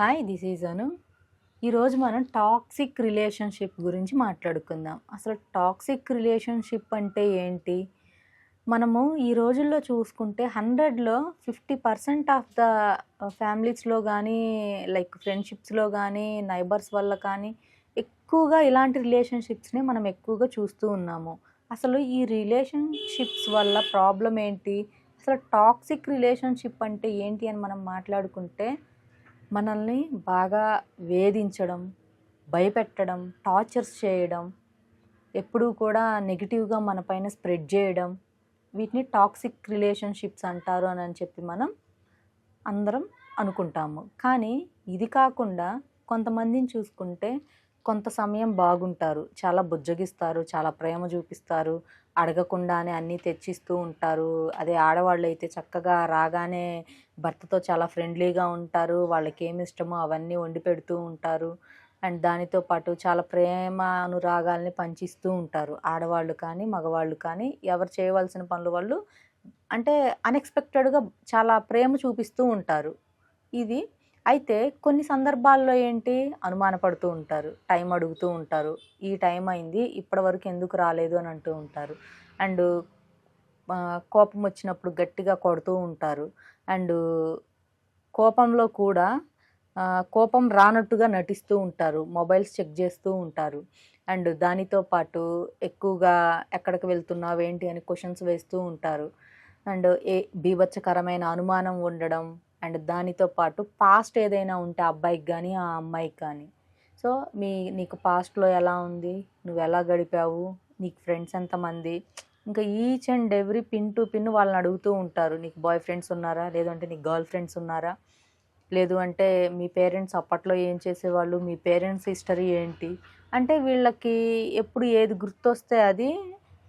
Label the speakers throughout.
Speaker 1: Hi this is అను ఈరోజు మనం toxic relationship గురించి మాట్లాడుకుందాం. అసలు టాక్సిక్ రిలేషన్షిప్ అంటే ఏంటి? మనము ఈ రోజుల్లో చూసుకుంటే హండ్రెడ్లో ఫిఫ్టీ పర్సెంట్ ఆఫ్ ద ఫ్యామిలీస్లో కానీ లైక్ ఫ్రెండ్షిప్స్లో కానీ నైబర్స్ వల్ల కానీ ఎక్కువగా ఇలాంటి రిలేషన్షిప్స్ని మనం ఎక్కువగా చూస్తూ ఉన్నాము. అసలు ఈ రిలేషన్షిప్స్ వల్ల ప్రాబ్లం ఏంటి? అసలు టాక్సిక్ రిలేషన్షిప్ అంటే ఏంటి అని మనం మాట్లాడుకుంటే మనల్ని బాగా వేధించడం భయపెట్టడం టార్చర్స్ చేయడం ఎప్పుడూ కూడా నెగిటివ్గా మన పైన స్ప్రెడ్ చేయడం వీటిని టాక్సిక్ రిలేషన్షిప్స్ అంటారు అని అని చెప్పి మనం అందరం అనుకుంటాము. కానీ ఇది కాకుండా కొంతమందిని చూసుకుంటే కొంత సమయం బాగుంటారు. చాలా బుజ్జగిస్తారు చాలా ప్రేమ చూపిస్తారు. అడగకుండానే అన్నీ తెచ్చిస్తూ ఉంటారు. అదే ఆడవాళ్ళు అయితే చక్కగా రాగానే భర్తతో చాలా ఫ్రెండ్లీగా ఉంటారు. వాళ్ళకి ఏమి ఇష్టమో అవన్నీ వండి పెడుతూ ఉంటారు. అండ్ దానితో పాటు చాలా ప్రేమ అనురాగాల్ని పంచిస్తూ ఉంటారు. ఆడవాళ్ళు కానీ మగవాళ్ళు కానీ ఎవరు చేయవలసిన పనులు వాళ్ళు అంటే అన్ఎక్స్పెక్టెడ్గా చాలా ప్రేమ చూపిస్తూ ఉంటారు. ఇది అయితే కొన్ని సందర్భాల్లో ఏంటి? అనుమానపడుతూ ఉంటారు. టైం అడుగుతూ ఉంటారు. ఈ టైం అయింది. ఇప్పటి వరకు ఎందుకు రాలేదు అని అంటూ ఉంటారు. అండ్ కోపం వచ్చినప్పుడు గట్టిగా కొడుతూ ఉంటారు. అండ్ కోపంలో కూడా కోపం రానట్టుగా నటిస్తూ ఉంటారు. మొబైల్స్ చెక్ చేస్తూ ఉంటారు. అండ్ దానితో పాటు ఎక్కువగా ఎక్కడికి వెళ్తున్నావు? ఏంటి? అని క్వశ్చన్స్ వేస్తూ ఉంటారు. అండ్ ఏ బీభత్సకరమైన అనుమానం ఉండడం అండ్ దానితో పాటు పాస్ట్ ఏదైనా ఉంటే ఆ అబ్బాయికి కానీ ఆ అమ్మాయికి కానీ సో మీ నీకు పాస్ట్లో ఎలా ఉంది? నువ్వు ఎలా గడిపావు? నీకు ఫ్రెండ్స్ ఎంతమంది? ఇంకా each and every pin to pin వాళ్ళని అడుగుతూ ఉంటారు. నీకు బాయ్ ఫ్రెండ్స్ ఉన్నారా? లేదంటే నీకు గర్ల్ ఫ్రెండ్స్ ఉన్నారా? లేదు అంటే మీ పేరెంట్స్ అప్పట్లో ఏం చేసేవాళ్ళు? మీ పేరెంట్స్ హిస్టరీ ఏంటి? అంటే వీళ్ళకి ఎప్పుడు ఏది గుర్తొస్తే అది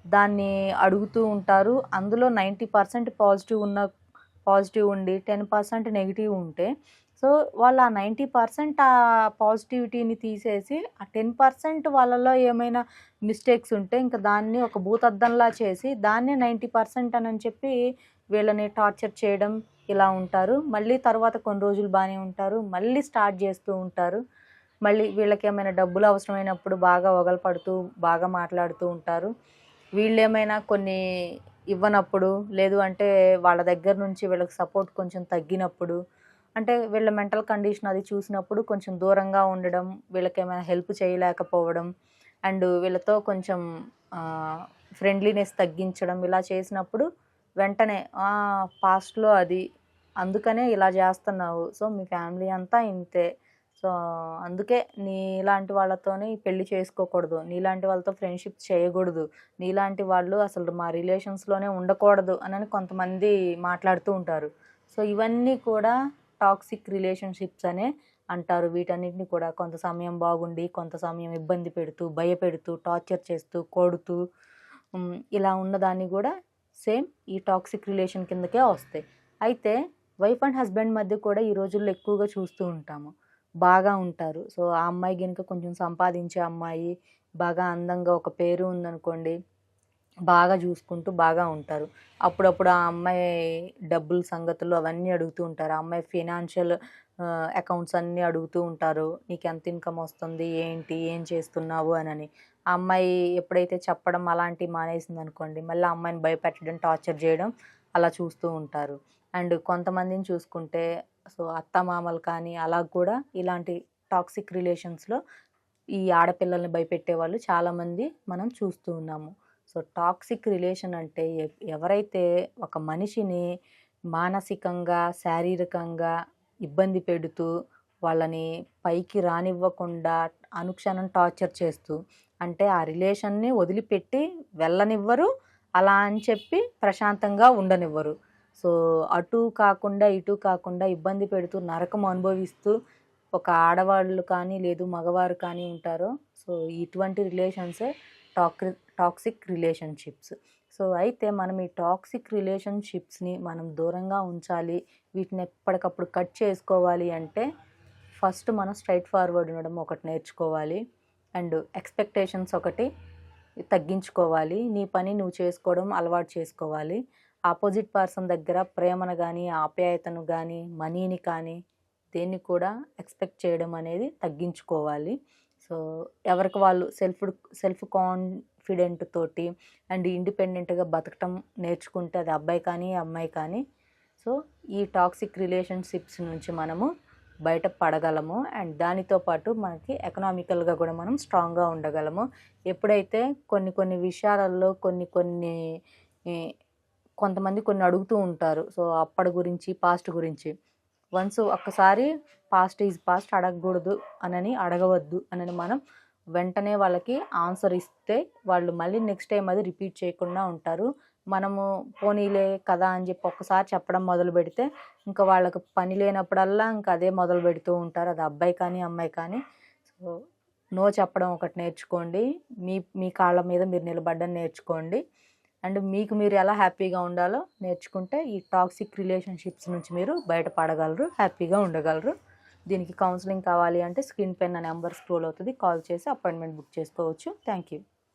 Speaker 1: దాన్ని అడుగుతూ ఉంటారు. అందులో నైంటీ పర్సెంట్ పాజిటివ్ ఉన్న పాజిటివ్ ఉండి టెన్ పర్సెంట్ నెగిటివ్ ఉంటే సో వాళ్ళు ఆ నైంటీ పర్సెంట్ ఆ పాజిటివిటీని తీసేసి ఆ టెన్ పర్సెంట్ వాళ్ళలో ఏమైనా మిస్టేక్స్ ఉంటే ఇంకా దాన్ని ఒక భూతద్దంలా చేసి దాన్నే నైంటీ పర్సెంట్ అని చెప్పి వీళ్ళని టార్చర్ చేయడం ఇలా ఉంటారు. మళ్ళీ తర్వాత కొన్ని రోజులు బాగానే ఉంటారు. మళ్ళీ స్టార్ట్ చేస్తూ ఉంటారు. మళ్ళీ వీళ్ళకి ఏమైనా డబ్బులు అవసరమైనప్పుడు బాగా పడుతూ బాగా మాట్లాడుతూ ఉంటారు. వీళ్ళు ఏమైనా కొన్ని ఇవ్వనప్పుడు లేదు అంటే వాళ్ళ దగ్గర నుంచి వీళ్ళకి సపోర్ట్ కొంచెం తగ్గినప్పుడు అంటే వీళ్ళ మెంటల్ కండిషన్ అది చూసినప్పుడు కొంచెం దూరంగా ఉండడం వీళ్ళకి ఏమైనా హెల్ప్ చేయలేకపోవడం అండ్ వీళ్ళతో కొంచెం ఫ్రెండ్లీనెస్ తగ్గించడం ఇలా చేసినప్పుడు వెంటనే పాస్ట్లో అది అందుకనే ఇలా చేస్తున్నావు సో మీ ఫ్యామిలీ అంతా ఇంతే సో అందుకే నీలాంటి వాళ్ళతోనే పెళ్ళి చేసుకోకూడదు. నీలాంటి వాళ్ళతో ఫ్రెండ్షిప్ చేయకూడదు. నీలాంటి వాళ్ళు అసలు మా రిలేషన్స్లోనే ఉండకూడదు అని కొంతమంది మాట్లాడుతూ ఉంటారు. సో ఇవన్నీ కూడా టాక్సిక్ రిలేషన్షిప్స్ అనే అంటారు. వీటన్నిటిని కూడా కొంత సమయం బాగుండి కొంత సమయం ఇబ్బంది పెడుతూ భయపెడుతూ టార్చర్ చేస్తూ కొడుతూ ఇలా ఉన్నదాన్ని కూడా సేమ్ ఈ టాక్సిక్ రిలేషన్ కిందకే వస్తాయి. అయితే వైఫ్ అండ్ హస్బెండ్ మధ్య కూడా ఈ రోజుల్లో ఎక్కువగా చూస్తూ ఉంటాము. బాగా ఉంటారు. సో ఆ అమ్మాయి కనుక కొంచెం సంపాదించే అమ్మాయి బాగా అందంగా ఒక పేరు ఉందనుకోండి బాగా చూసుకుంటూ బాగా ఉంటారు. అప్పుడప్పుడు ఆ అమ్మాయి డబ్బుల సంగతులు అవన్నీ అడుగుతూ ఉంటారు. ఆ అమ్మాయి ఫినాన్షియల్ అకౌంట్స్ అన్నీ అడుగుతూ ఉంటారు. నీకు ఎంత ఇన్కమ్ వస్తుంది? ఏంటి? ఏం చేస్తున్నావు? అని ఆ అమ్మాయి ఎప్పుడైతే చెప్పడం అలాంటివి మానేసింది అనుకోండి మళ్ళీ ఆ అమ్మాయిని భయపెట్టడం టార్చర్ చేయడం అలా చూస్తూ ఉంటారు. అండ్ కొంతమందిని చూసుకుంటే సో అత్తమామలు కానీ అలా కూడా ఇలాంటి టాక్సిక్ రిలేషన్స్లో ఈ ఆడపిల్లల్ని భయపెట్టే వాళ్ళు చాలామంది మనం చూస్తూ ఉన్నాము. సో టాక్సిక్ రిలేషన్ అంటే ఎవరైతే ఒక మనిషిని మానసికంగా శారీరకంగా ఇబ్బంది పెడుతూ వాళ్ళని పైకి రానివ్వకుండా అనుక్షణం టార్చర్ చేస్తూ అంటే ఆ రిలేషన్ని వదిలిపెట్టి వెళ్ళనివ్వరు అలా అని చెప్పి ప్రశాంతంగా ఉండనివ్వరు. సో అటు కాకుండా ఇటు కాకుండా ఇబ్బంది పెడుతూ నరకం అనుభవిస్తూ ఒక ఆడవాళ్ళు కానీ లేదు మగవారు కానీ ఉంటారో సో ఇటువంటి రిలేషన్సే టాక్ టాక్సిక్ రిలేషన్షిప్స్. సో అయితే మనం ఈ టాక్సిక్ రిలేషన్షిప్స్ని మనం దూరంగా ఉంచాలి వీటిని ఎప్పటికప్పుడు కట్ చేసుకోవాలి అంటే ఫస్ట్ మనం స్ట్రైట్ ఫార్వర్డ్ ఉండడం ఒకటి నేర్చుకోవాలి. అండ్ ఎక్స్పెక్టేషన్స్ ఒకటి తగ్గించుకోవాలి. నీ పని నువ్వు చేసుకోవడం అలవాటు చేసుకోవాలి. ఆపోజిట్ పర్సన్ దగ్గర ప్రేమను కానీ ఆప్యాయతను కానీ మనీని కానీ దేన్ని కూడా ఎక్స్పెక్ట్ చేయడం అనేది తగ్గించుకోవాలి. సో ఎవరికి వాళ్ళు సెల్ఫ్ సెల్ఫ్ కాన్ఫిడెంట్ తోటి అండ్ ఇండిపెండెంట్గా బతకటం నేర్చుకుంటే అది అబ్బాయి కానీ అమ్మాయి కానీ. సో ఈ టాక్సిక్ రిలేషన్షిప్స్ నుంచి మనము బయట పడగలము. అండ్ దానితో పాటు మనకి ఎకనామికల్గా కూడా మనం స్ట్రాంగ్గా ఉండగలము. ఎప్పుడైతే కొన్ని కొన్ని విషయాలలో కొన్ని కొన్ని కొంతమంది కొన్ని అడుగుతూ ఉంటారు. సో అప్పటి గురించి పాస్ట్ గురించి. వన్స్ ఒక్కసారి పాస్ట్ ఈజ్ పాస్ట్ అడగకూడదు అనని అడగవద్దు అనని మనం వెంటనే వాళ్ళకి ఆన్సర్ ఇస్తే వాళ్ళు మళ్ళీ నెక్స్ట్ టైం అది రిపీట్ చేయకుండా ఉంటారు. మనము పోనీలే కదా అని చెప్పి ఒక్కసారి చెప్పడం మొదలు పెడితే ఇంకా వాళ్ళకి పని లేనప్పుడల్లా ఇంకా అదే మొదలు పెడుతూ ఉంటారు. అది అబ్బాయి కానీ అమ్మాయి కానీ. సో నో చెప్పడం ఒకటి నేర్చుకోండి. మీ మీ కాళ్ళ మీద మీరు నిలబడడం నేర్చుకోండి. అండ్ మీకు మీరు ఎలా హ్యాపీగా ఉండాలో నేర్చుకుంటే ఈ టాక్సిక్ రిలేషన్షిప్స్ నుంచి మీరు బయటపడగలరు హ్యాపీగా ఉండగలరు. దీనికి కౌన్సిలింగ్ కావాలి అంటే స్క్రీన్ పైన నెంబర్ స్క్రోల్ అవుతుంది. కాల్ చేసి అపాయింట్మెంట్ బుక్ చేసుకోవచ్చు. Thank you.